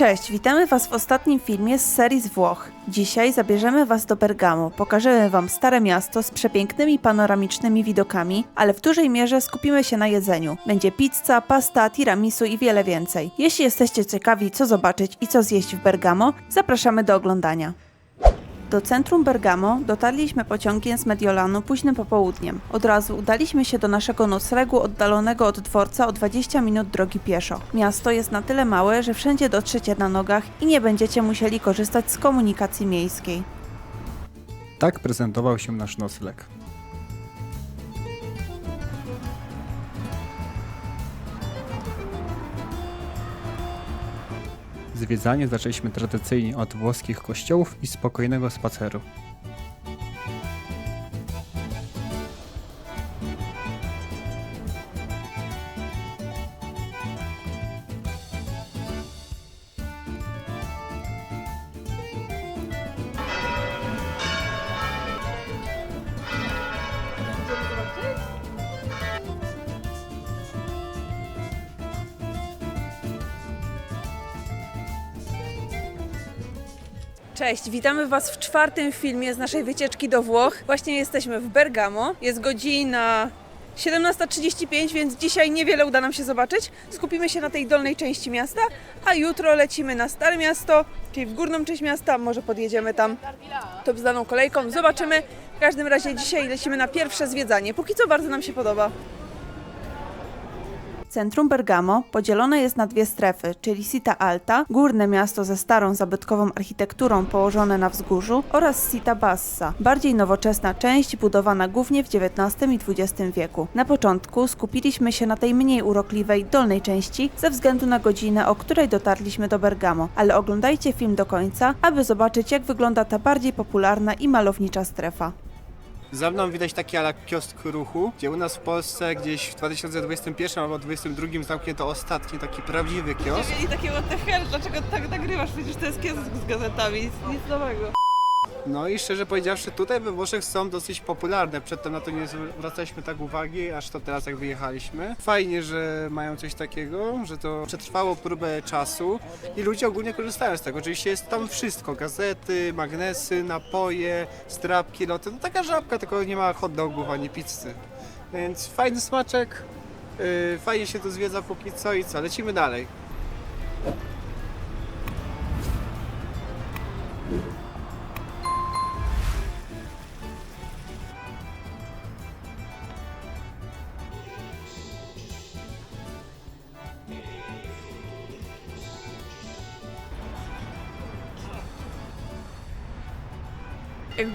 Cześć, witamy Was w ostatnim filmie z serii z Włoch. Dzisiaj zabierzemy Was do Bergamo, pokażemy Wam stare miasto z przepięknymi panoramicznymi widokami, ale w dużej mierze skupimy się na jedzeniu. Będzie pizza, pasta, tiramisu i wiele więcej. Jeśli jesteście ciekawi, co zobaczyć i co zjeść w Bergamo, zapraszamy do oglądania. Do centrum Bergamo dotarliśmy pociągiem z Mediolanu późnym popołudniem. Od razu udaliśmy się do naszego noclegu oddalonego od dworca o 20 minut drogi pieszo. Miasto jest na tyle małe, że wszędzie dotrzecie na nogach i nie będziecie musieli korzystać z komunikacji miejskiej. Tak prezentował się nasz nocleg. Zwiedzanie zaczęliśmy tradycyjnie od włoskich kościołów i spokojnego spaceru. Cześć, witamy Was w czwartym filmie z naszej wycieczki do Włoch. Właśnie jesteśmy w Bergamo. Jest godzina 17.35, więc dzisiaj niewiele uda nam się zobaczyć. Skupimy się na tej dolnej części miasta, a jutro lecimy na Stare Miasto, czyli w górną część miasta. Może podjedziemy tam top kolejką. Zobaczymy. W każdym razie dzisiaj lecimy na pierwsze zwiedzanie. Póki co bardzo nam się podoba. Centrum Bergamo podzielone jest na dwie strefy, czyli Sita Alta, górne miasto ze starą zabytkową architekturą położone na wzgórzu, oraz Sita Bassa, bardziej nowoczesna część budowana głównie w XIX i XX wieku. Na początku skupiliśmy się na tej mniej urokliwej dolnej części ze względu na godzinę, o której dotarliśmy do Bergamo, ale oglądajcie film do końca, aby zobaczyć jak wygląda ta bardziej popularna i malownicza strefa. Za mną widać taki ala kiosk ruchu, gdzie u nas w Polsce gdzieś w 2021 albo 2022 zamknięto ostatni taki prawdziwy kiosk. Mieli takie what the hell, dlaczego tak nagrywasz? Przecież to jest kiosk z gazetami, nic nowego. No i szczerze powiedziawszy, tutaj we Włoszech są dosyć popularne. Przedtem na to nie zwracaliśmy tak uwagi, aż to teraz jak wyjechaliśmy. Fajnie, że mają coś takiego, że to przetrwało próbę czasu i ludzie ogólnie korzystają z tego. Oczywiście jest tam wszystko, gazety, magnesy, napoje, strapki, loty. No taka żabka, tylko nie ma hot dogów ani pizzy. Więc fajny smaczek, yy, fajnie się tu zwiedza póki co i co, lecimy dalej.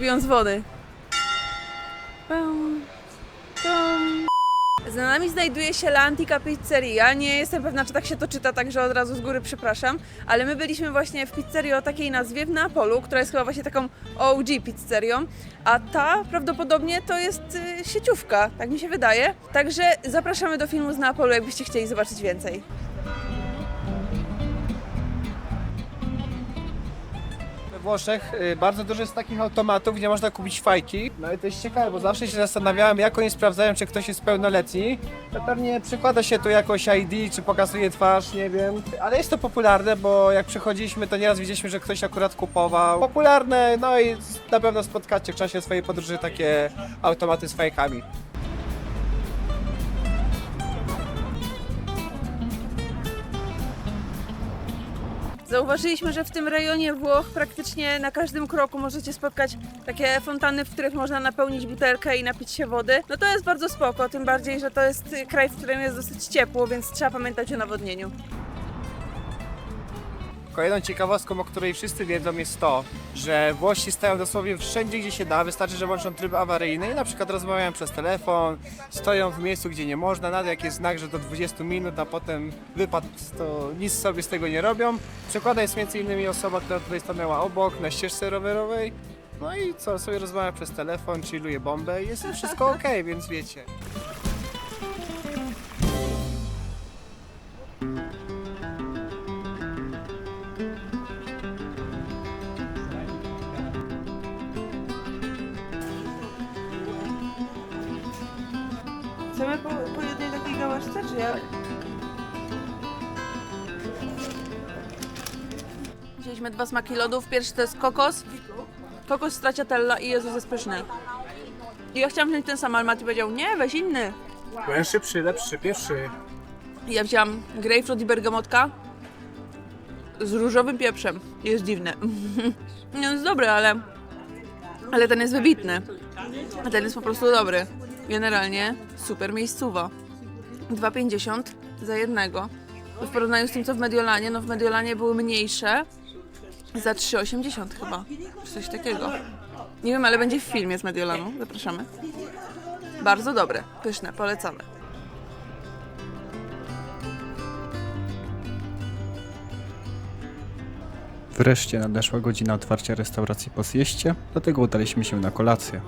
Jak wody. Za nami znajduje się La Antica Pizzeria. Nie jestem pewna, czy tak się to czyta, także od razu z góry przepraszam. Ale my byliśmy właśnie w pizzerii o takiej nazwie w Neapolu, która jest chyba właśnie taką OG pizzerią. A ta prawdopodobnie to jest y, sieciówka, tak mi się wydaje. Także zapraszamy do filmu z Neapolu, jakbyście chcieli zobaczyć więcej. Włoszech y, bardzo dużo jest takich automatów, gdzie można kupić fajki. No i to jest ciekawe, bo zawsze się zastanawiałem, jak oni sprawdzają, czy ktoś jest pełnoletni. To pewnie przykłada się tu jakoś ID, czy pokazuje twarz, nie wiem. Ale jest to popularne, bo jak przychodziliśmy, to nieraz widzieliśmy, że ktoś akurat kupował. Popularne, no i na pewno spotkacie w czasie swojej podróży takie automaty z fajkami. Zauważyliśmy, że w tym rejonie Włoch praktycznie na każdym kroku możecie spotkać takie fontanny, w których można napełnić butelkę i napić się wody. No to jest bardzo spoko, tym bardziej, że to jest kraj, w którym jest dosyć ciepło, więc trzeba pamiętać o nawodnieniu. Kolejną ciekawostką, o której wszyscy wiedzą jest to, że Włosi stają dosłownie wszędzie, gdzie się da. Wystarczy, że włączą tryb awaryjny i na przykład rozmawiają przez telefon, stoją w miejscu, gdzie nie można, nawet jak jest znak, że do 20 minut, a potem wypad, to nic sobie z tego nie robią. Przykładem jest innymi osoba, która tutaj stanęła obok, na ścieżce rowerowej. No i co, sobie rozmawia przez telefon, chilluje bombę i jest wszystko ok, więc wiecie. Po, po jednej takiej gałaszce, czy jak? Wzięliśmy dwa smaki lodów. Pierwszy to jest kokos. Kokos stracciatella i Jezus jest pyszny. I ja chciałam wziąć ten sam, ale Mati powiedział, nie, weź inny. Byłem szybszy, lepszy, pierwszy. I Ja wziąłam grapefruit i bergamotka z różowym pieprzem. Jest dziwne. Nie, on jest dobry, ale, ale ten jest wybitny. A ten jest po prostu dobry. Generalnie super miejscowa. 2,50 za jednego. W porównaniu z tym, co w Mediolanie, no w Mediolanie były mniejsze za 3,80 chyba. Coś takiego. Nie wiem, ale będzie w filmie z Mediolanu. Zapraszamy. Bardzo dobre, pyszne, polecamy. Wreszcie nadeszła godzina otwarcia restauracji po zjeście, dlatego udaliśmy się na kolację.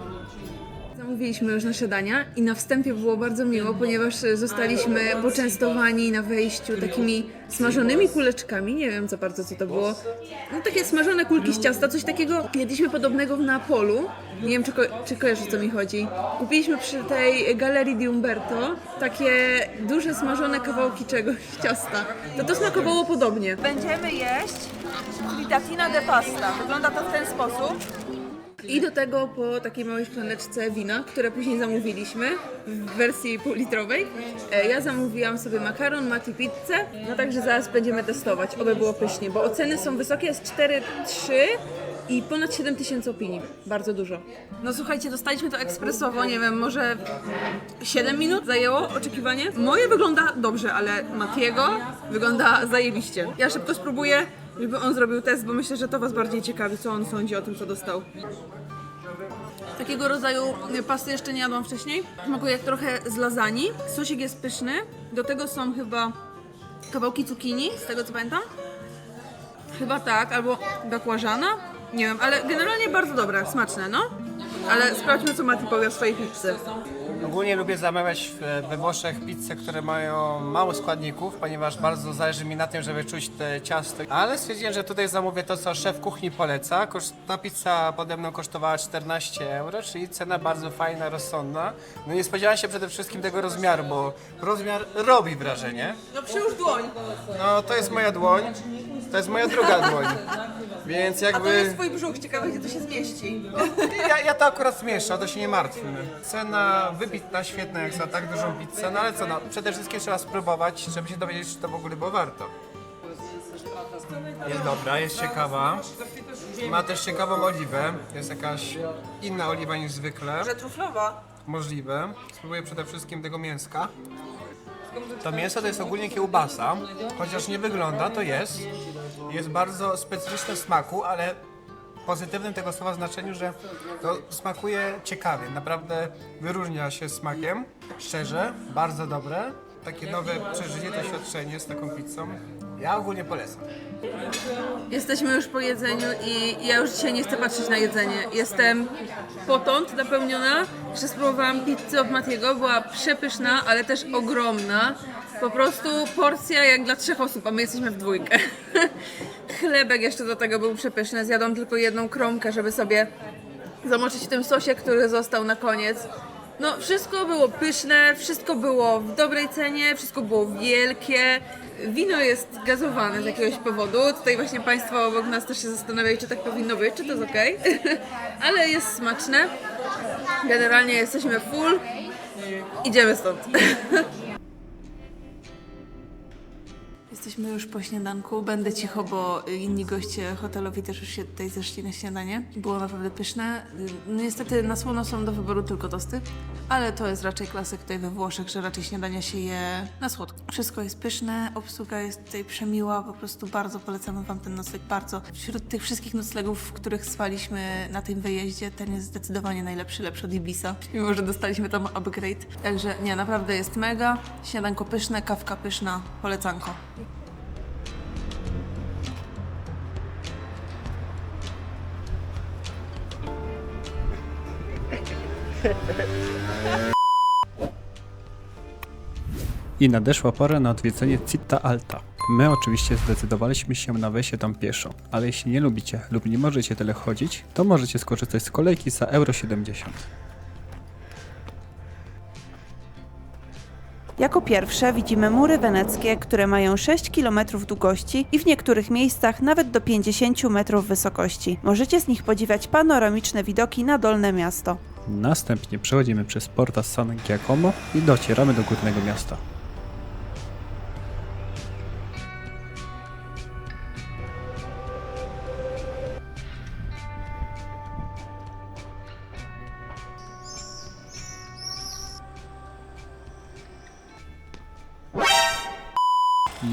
Zamówiliśmy już na śniadania i na wstępie było bardzo miło, ponieważ zostaliśmy poczęstowani na wejściu takimi smażonymi kuleczkami. Nie wiem za bardzo co to było. No, takie smażone kulki z ciasta, coś takiego jedliśmy podobnego w Neapolu. Nie wiem czy, ko- czy kojarzysz o co mi chodzi. Kupiliśmy przy tej galerii di Umberto takie duże smażone kawałki czegoś ciasta. To to smakowało podobnie. Będziemy jeść frittatina de pasta. Wygląda to w ten sposób. I do tego po takiej małej szklaneczce wina, które później zamówiliśmy w wersji półlitrowej. E, Ja zamówiłam sobie makaron, mati pizzę, no także zaraz będziemy testować, oby było pysznie, bo oceny są wysokie, jest 4,3 i ponad 7 tysięcy opinii, bardzo dużo. No słuchajcie, dostaliśmy to ekspresowo, nie wiem, może 7 minut zajęło oczekiwanie. Moje wygląda dobrze, ale Matiego wygląda zajebiście. Ja szybko spróbuję, żeby on zrobił test, bo myślę, że to Was bardziej ciekawi, co on sądzi o tym, co dostał. Takiego rodzaju pasty jeszcze nie jadłam wcześniej. Smakuje jak trochę z lasagne. Sosik jest pyszny. Do tego są chyba kawałki cukinii, z tego co pamiętam. Chyba tak, albo bakłażana. Nie wiem, ale generalnie bardzo dobre, smaczne, no. Ale sprawdźmy, co Mati powie o swojej pizzy. Ogólnie lubię zamawiać w- we Włoszech pizze, które mają mało składników, ponieważ bardzo zależy mi na tym, żeby czuć te ciasto. Ale stwierdziłem, że tutaj zamówię to, co szef kuchni poleca. Koszt- Ta pizza pode mną kosztowała 14 euro, czyli cena bardzo fajna, rozsądna. No nie spodziewałem się przede wszystkim tego rozmiaru, bo rozmiar robi wrażenie. No przyłóż dłoń. No to jest moja dłoń, to jest moja druga dłoń. Więc jakby... twój brzuch, ciekawe gdzie to się zmieści. Ja, ja to akurat zmieszczę, o to się nie martwmy. Cena wybitna, świetna jak za tak dużą pizzę, no ale co no, przede wszystkim trzeba spróbować, żeby się dowiedzieć, czy to w ogóle było warto. Jest dobra, jest ciekawa. Ma też ciekawą oliwę, jest jakaś inna oliwa niż zwykle. Że truflowa. Możliwe. Spróbuję przede wszystkim tego mięska. To mięso to jest ogólnie kiełbasa, chociaż nie wygląda, to jest. Jest bardzo specyficzne w smaku, ale pozytywnym tego słowa znaczeniu, że to smakuje ciekawie, naprawdę wyróżnia się smakiem. Szczerze, bardzo dobre. Takie nowe przeżycie, doświadczenie z taką pizzą. Ja ogólnie polecam. Jesteśmy już po jedzeniu i ja już dzisiaj nie chcę patrzeć na jedzenie. Jestem potąd napełniona. Jeszcze spróbowałam pizzę od Matiego, była przepyszna, ale też ogromna. Po prostu porcja jak dla trzech osób, a my jesteśmy w dwójkę. Chlebek jeszcze do tego był przepyszny. Zjadłam tylko jedną kromkę, żeby sobie zamoczyć w tym sosie, który został na koniec. No, wszystko było pyszne, wszystko było w dobrej cenie, wszystko było wielkie. Wino jest gazowane z jakiegoś powodu. Tutaj właśnie Państwo obok nas też się zastanawiają, czy tak powinno być, czy to jest ok. Ale jest smaczne. Generalnie jesteśmy full. Idziemy stąd. Jesteśmy już po śniadanku. Będę cicho, bo inni goście hotelowi też już się tutaj zeszli na śniadanie. Było naprawdę pyszne. No Niestety na słono są do wyboru tylko tosty, ale to jest raczej klasyk tutaj we Włoszech, że raczej śniadania się je na słodko. Wszystko jest pyszne, obsługa jest tutaj przemiła, po prostu bardzo polecamy Wam ten nocleg, bardzo. Wśród tych wszystkich noclegów, w których spaliśmy na tym wyjeździe, ten jest zdecydowanie najlepszy, lepszy od Ibisa, mimo że dostaliśmy tam upgrade. Także nie, naprawdę jest mega. Śniadanko pyszne, kawka pyszna, polecanko. I nadeszła pora na odwiedzenie Citta Alta. My oczywiście zdecydowaliśmy się na wejście tam pieszo, ale jeśli nie lubicie lub nie możecie tyle chodzić, to możecie skorzystać z kolejki za euro 70. Jako pierwsze widzimy mury weneckie, które mają 6 km długości i w niektórych miejscach nawet do 50 metrów wysokości. Możecie z nich podziwiać panoramiczne widoki na Dolne Miasto. Następnie przechodzimy przez Porta San Giacomo i docieramy do górnego miasta.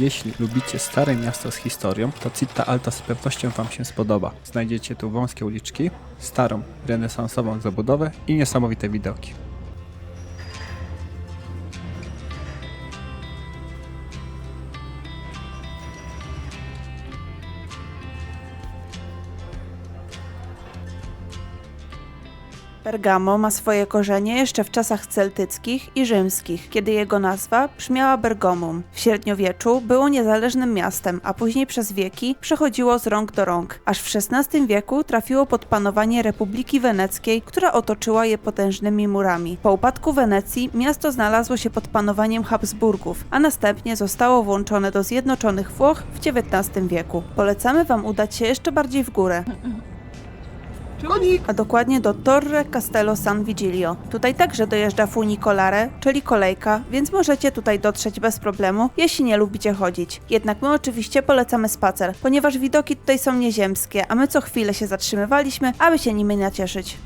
Jeśli lubicie stare miasto z historią, to Città Alta z pewnością Wam się spodoba. Znajdziecie tu wąskie uliczki, starą, renesansową zabudowę i niesamowite widoki. Bergamo ma swoje korzenie jeszcze w czasach celtyckich i rzymskich, kiedy jego nazwa brzmiała Bergomum. W średniowieczu było niezależnym miastem, a później przez wieki przechodziło z rąk do rąk, aż w XVI wieku trafiło pod panowanie Republiki Weneckiej, która otoczyła je potężnymi murami. Po upadku Wenecji miasto znalazło się pod panowaniem Habsburgów, a następnie zostało włączone do Zjednoczonych Włoch w XIX wieku. Polecamy Wam udać się jeszcze bardziej w górę a dokładnie do Torre Castello San Vigilio. Tutaj także dojeżdża funicolare, czyli kolejka, więc możecie tutaj dotrzeć bez problemu, jeśli nie lubicie chodzić. Jednak my oczywiście polecamy spacer, ponieważ widoki tutaj są nieziemskie, a my co chwilę się zatrzymywaliśmy, aby się nimi nacieszyć.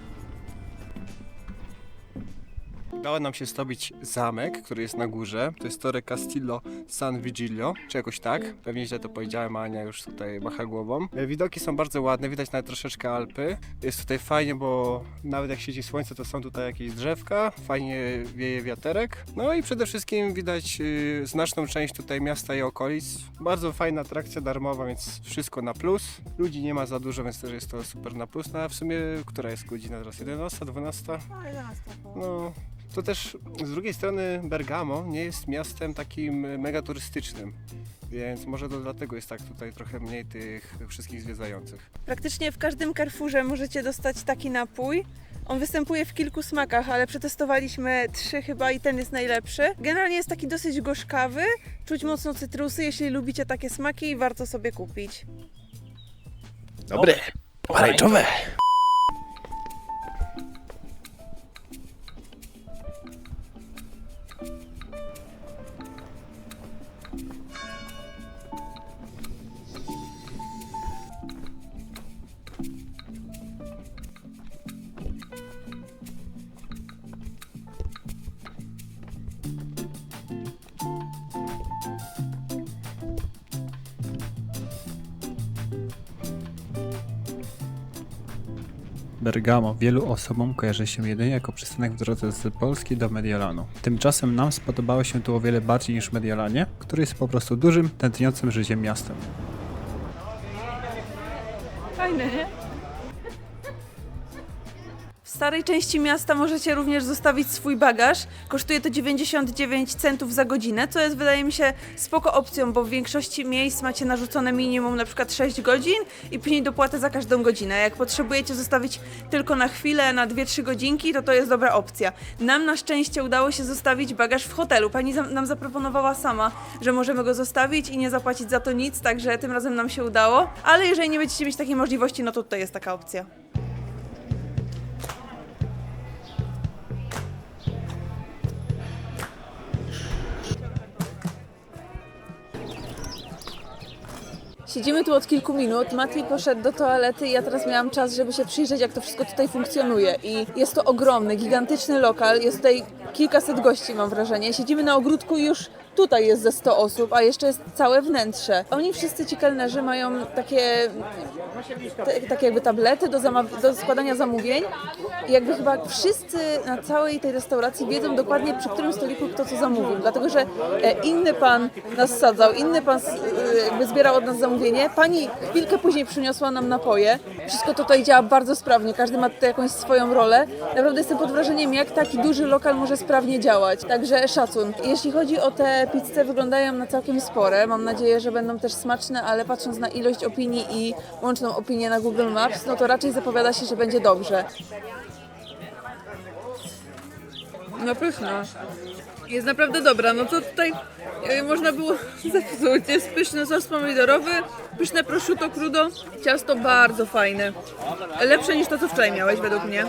Udało nam się zdobyć zamek, który jest na górze. To jest Torre Castillo San Vigilio, czy jakoś tak. Pewnie źle to powiedziałem, a Ania już tutaj macha głową. E, Widoki są bardzo ładne, widać nawet troszeczkę Alpy. Jest tutaj fajnie, bo nawet jak siedzi słońce, to są tutaj jakieś drzewka, fajnie wieje wiaterek. No i przede wszystkim widać y, znaczną część tutaj miasta i okolic. Bardzo fajna atrakcja darmowa, więc wszystko na plus. Ludzi nie ma za dużo, więc też jest to super na plus. No a w sumie, która jest godzina teraz? 11, 12? No, to też z drugiej strony Bergamo nie jest miastem takim mega turystycznym, więc może to dlatego jest tak tutaj trochę mniej tych wszystkich zwiedzających. Praktycznie w każdym Carrefourze możecie dostać taki napój. On występuje w kilku smakach, ale przetestowaliśmy trzy chyba i ten jest najlepszy. Generalnie jest taki dosyć gorzkawy, czuć mocno cytrusy, jeśli lubicie takie smaki warto sobie kupić. Dobre, pomarańczowe. Bergamo wielu osobom kojarzy się jedynie jako przystanek w drodze z Polski do Mediolanu. Tymczasem nam spodobało się tu o wiele bardziej niż Mediolanie, który jest po prostu dużym, tętniącym życiem miastem. Fajne, nie? Starej części miasta możecie również zostawić swój bagaż. Kosztuje to 99 centów za godzinę, co jest wydaje mi się spoko opcją, bo w większości miejsc macie narzucone minimum na przykład 6 godzin i później dopłatę za każdą godzinę. Jak potrzebujecie zostawić tylko na chwilę, na 2-3 godzinki, to to jest dobra opcja. Nam na szczęście udało się zostawić bagaż w hotelu. Pani za- nam zaproponowała sama, że możemy go zostawić i nie zapłacić za to nic, także tym razem nam się udało. Ale jeżeli nie będziecie mieć takiej możliwości, no to tutaj jest taka opcja. Siedzimy tu od kilku minut. Mati poszedł do toalety i ja teraz miałam czas, żeby się przyjrzeć, jak to wszystko tutaj funkcjonuje. I jest to ogromny, gigantyczny lokal. Jest tutaj kilkaset gości, mam wrażenie. Siedzimy na ogródku i już tutaj jest ze 100 osób, a jeszcze jest całe wnętrze. Oni wszyscy ci kelnerzy mają takie, takie jakby tablety do, do składania zamówień. I jakby chyba wszyscy na całej tej restauracji wiedzą dokładnie przy którym stoliku kto co zamówił. Dlatego, że e, inny pan nas sadzał, inny pan e, jakby zbierał od nas zamówienie. Pani chwilkę później przyniosła nam napoje. Wszystko tutaj działa bardzo sprawnie, każdy ma tutaj jakąś swoją rolę. Naprawdę jestem pod wrażeniem, jak taki duży lokal może sprawnie działać. Także szacun. Jeśli chodzi o te pizze, wyglądają na całkiem spore. Mam nadzieję, że będą też smaczne, ale patrząc na ilość opinii i łączną opinię na Google Maps, no to raczej zapowiada się, że będzie dobrze. No pyszne. Jest naprawdę dobra, no to tutaj e, można było zepsuć. Jest pyszny sos pomidorowy, pyszne prosciutto crudo, ciasto bardzo fajne. Lepsze niż to, co wczoraj miałeś według mnie.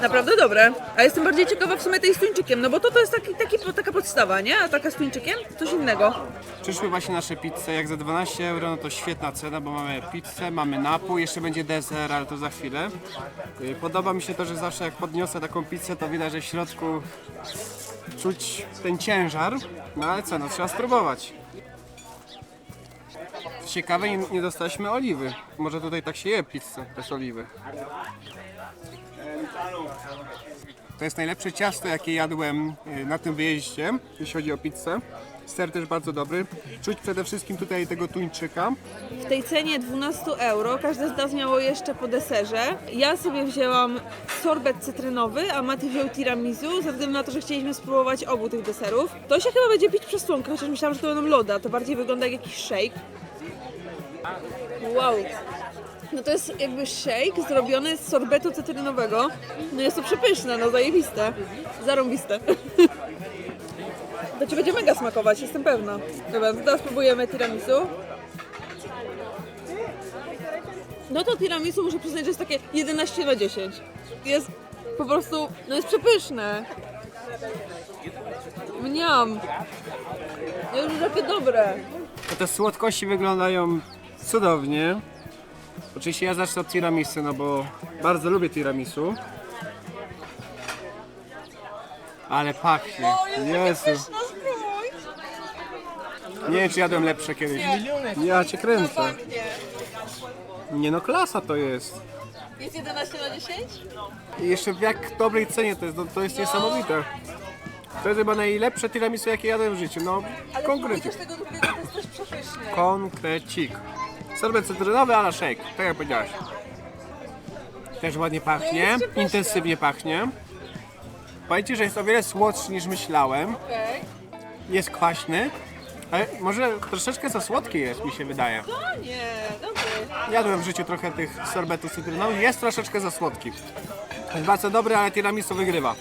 Naprawdę dobre. A jestem bardziej ciekawa w sumie tej z tuńczykiem, no bo to to jest taki, taki, taka podstawa, nie? A taka z tuńczykiem? Coś innego. Przyszły właśnie nasze pizze, jak za 12 euro, no to świetna cena, bo mamy pizzę, mamy napój, jeszcze będzie deser, ale to za chwilę. Y, Podoba mi się to, że zawsze jak podniosę taką pizzę, to widać, że w środku czuć ten ciężar, no ale co, no trzeba spróbować. Ciekawe, nie, dostaliśmy oliwy. Może tutaj tak się je pizzę bez oliwy. To jest najlepsze ciasto, jakie jadłem y, na tym wyjeździe, jeśli chodzi o pizzę. Ser też bardzo dobry. Czuć przede wszystkim tutaj tego tuńczyka. W tej cenie 12 euro każde z nas miało jeszcze po deserze. Ja sobie wzięłam sorbet cytrynowy, a Mati wziął tiramisu, ze względu na to, że chcieliśmy spróbować obu tych deserów. To się chyba będzie pić przez słomkę, chociaż myślałam, że to będą loda. To bardziej wygląda jak jakiś shake. Wow. No to jest jakby shake zrobiony z sorbetu cytrynowego. No jest to przepyszne, no zajebiste. Zarąbiste. To ci będzie mega smakować, jestem pewna. Dobra, to teraz spróbujemy tiramisu. No to tiramisu muszę przyznać, że jest takie 11 na 10. Jest po prostu, no jest przepyszne. Mniam. Jest takie dobre. Te słodkości wyglądają cudownie. Oczywiście ja zacznę od tiramisu, no bo bardzo lubię tiramisu. Ale pachnie. Jezu. Nie wiem, czy jadłem lepsze kiedyś. Ja cię kręcę. Nie no, klasa to jest. Jest 11 na 10? I jeszcze w jak dobrej cenie to jest, no, to jest niesamowite. To jest chyba najlepsze tiramisu, jakie jadłem w życiu. No, konkrecik. tego drugiego to jest też przepyszne. Konkrecik. Sorbet cytrynowy, ale shake, tak jak powiedziałaś. Też ładnie pachnie, intensywnie pachnie. Powiem Ci, że jest o wiele słodszy niż myślałem. Okej. Jest kwaśny, ale może troszeczkę za słodki jest, mi się wydaje. No nie, dobry. Jadłem w życiu trochę tych sorbetów cytrynowych, jest troszeczkę za słodki. Jest bardzo dobry, ale tiramisu wygrywa.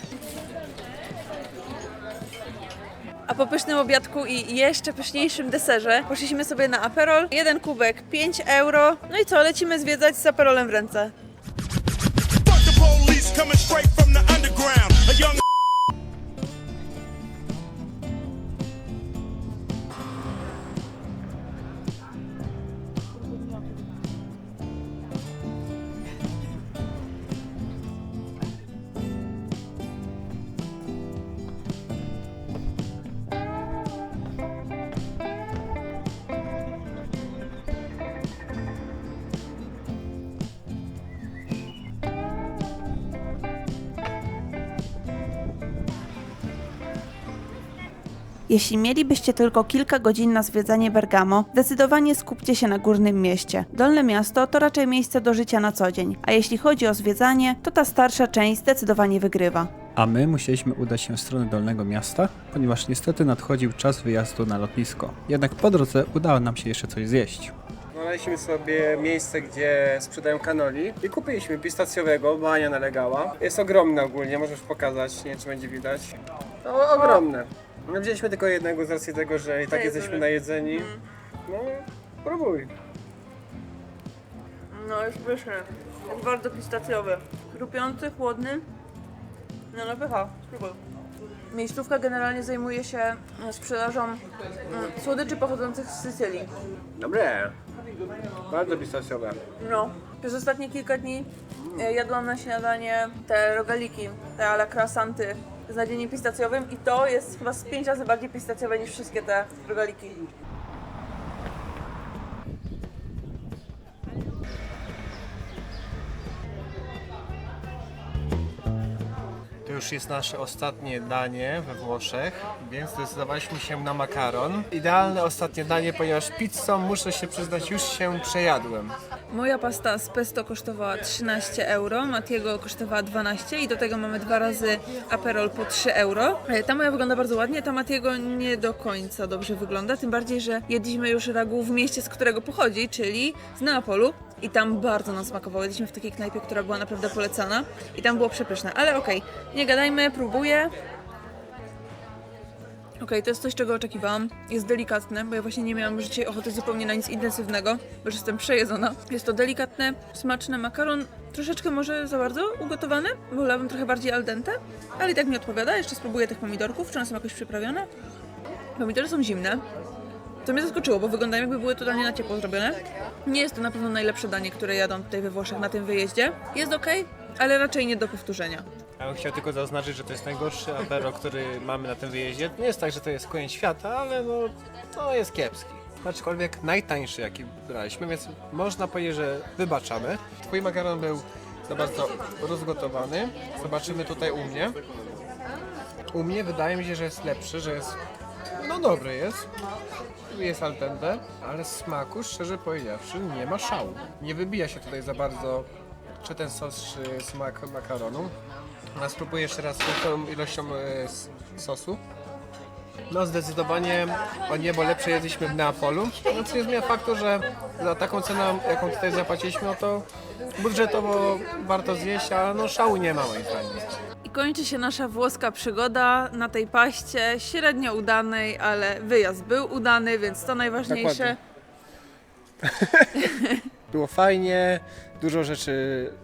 A po pysznym obiadku i jeszcze pyszniejszym deserze poszliśmy sobie na Aperol. Jeden kubek 5 euro. No i co, lecimy zwiedzać z Aperolem w ręce. Jeśli mielibyście tylko kilka godzin na zwiedzanie Bergamo, zdecydowanie skupcie się na górnym mieście. Dolne miasto to raczej miejsce do życia na co dzień, a jeśli chodzi o zwiedzanie, to ta starsza część zdecydowanie wygrywa. A my musieliśmy udać się w stronę Dolnego Miasta, ponieważ niestety nadchodził czas wyjazdu na lotnisko. Jednak po drodze udało nam się jeszcze coś zjeść. Znaleźliśmy sobie miejsce, gdzie sprzedają kanoli i kupiliśmy pistacjowego, bo Ania nalegała. Jest ogromne ogólnie, możesz pokazać, nie wiem czy będzie widać. No, ogromne. No, wzięliśmy tylko jednego z racji tego, że i tak jesteśmy najedzeni. No, próbuj. No jest pyszny. Jest bardzo pistacjowy. Chrupiący, chłodny. No no pycha, spróbuj. Miejscówka generalnie zajmuje się e, sprzedażą mm, słodyczy pochodzących z Sycylii. Dobre. Bardzo pistacjowe. No, przez ostatnie kilka dni e, jadłam na śniadanie te rogaliki, te ala croissanty z nadzieniem pistacjowym i to jest chyba z pięć razy bardziej pistacjowe niż wszystkie te rogaliki. Już jest nasze ostatnie danie we Włoszech, więc zdecydowaliśmy się na makaron. Idealne ostatnie danie, ponieważ pizzą, muszę się przyznać, już się przejadłem. Moja pasta z pesto kosztowała 13 euro, Matiego kosztowała 12 i do tego mamy dwa razy Aperol po 3 euro. E, Ta moja wygląda bardzo ładnie, ta Matiego nie do końca dobrze wygląda, tym bardziej, że jedliśmy już ragu w mieście, z którego pochodzi, czyli z Neapolu. I tam bardzo nam smakowało. Jedliśmy w takiej knajpie, która była naprawdę polecana i tam było przepyszne. Ale okej, nie gadajmy, próbuję. Okej, to jest coś, czego oczekiwałam. Jest delikatne, bo ja właśnie nie miałam dzisiaj ochoty zupełnie na nic intensywnego, bo już jestem przejedzona. Jest to delikatne, smaczne makaron, troszeczkę może za bardzo ugotowany, wolałabym trochę bardziej al dente, ale i tak mi odpowiada. Jeszcze spróbuję tych pomidorków, czy one są jakoś przyprawione. Pomidory są zimne. To mnie zaskoczyło, bo wyglądają jakby były totalnie na ciepło zrobione. Nie jest to na pewno najlepsze danie, które jadą tutaj we Włoszech na tym wyjeździe. Jest ok, ale raczej nie do powtórzenia. Ja bym chciał tylko zaznaczyć, że to jest najgorszy apero, który mamy na tym wyjeździe. Nie jest tak, że to jest koniec świata, ale no, to jest kiepski. Aczkolwiek najtańszy, jaki braliśmy, więc można powiedzieć, że wybaczamy. Twój makaron był za bardzo rozgotowany. Zobaczymy tutaj u mnie. U mnie wydaje mi się, że jest lepszy, że jest, no dobry jest. Jest al dente, ale smaku, szczerze powiedziawszy, nie ma szału. Nie wybija się tutaj za bardzo czy ten sos, czy smak makaronu. A spróbuję jeszcze raz z tą ilością e, sosu. No zdecydowanie o niebo lepsze jedliśmy w Neapolu. No co nie zmienia faktu, że za taką cenę, jaką tutaj zapłaciliśmy, no to budżetowo warto zjeść, a no szału nie ma moim zdaniem. Kończy się nasza włoska przygoda na tej paście, średnio udanej, ale wyjazd był udany, więc to najważniejsze. Było fajnie, dużo rzeczy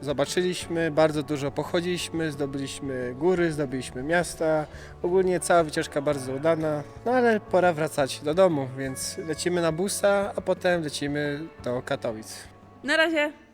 zobaczyliśmy, bardzo dużo pochodziliśmy, zdobyliśmy góry, zdobyliśmy miasta. Ogólnie cała wycieczka bardzo udana, no ale pora wracać do domu, więc lecimy na busa, a potem lecimy do Katowic. Na razie!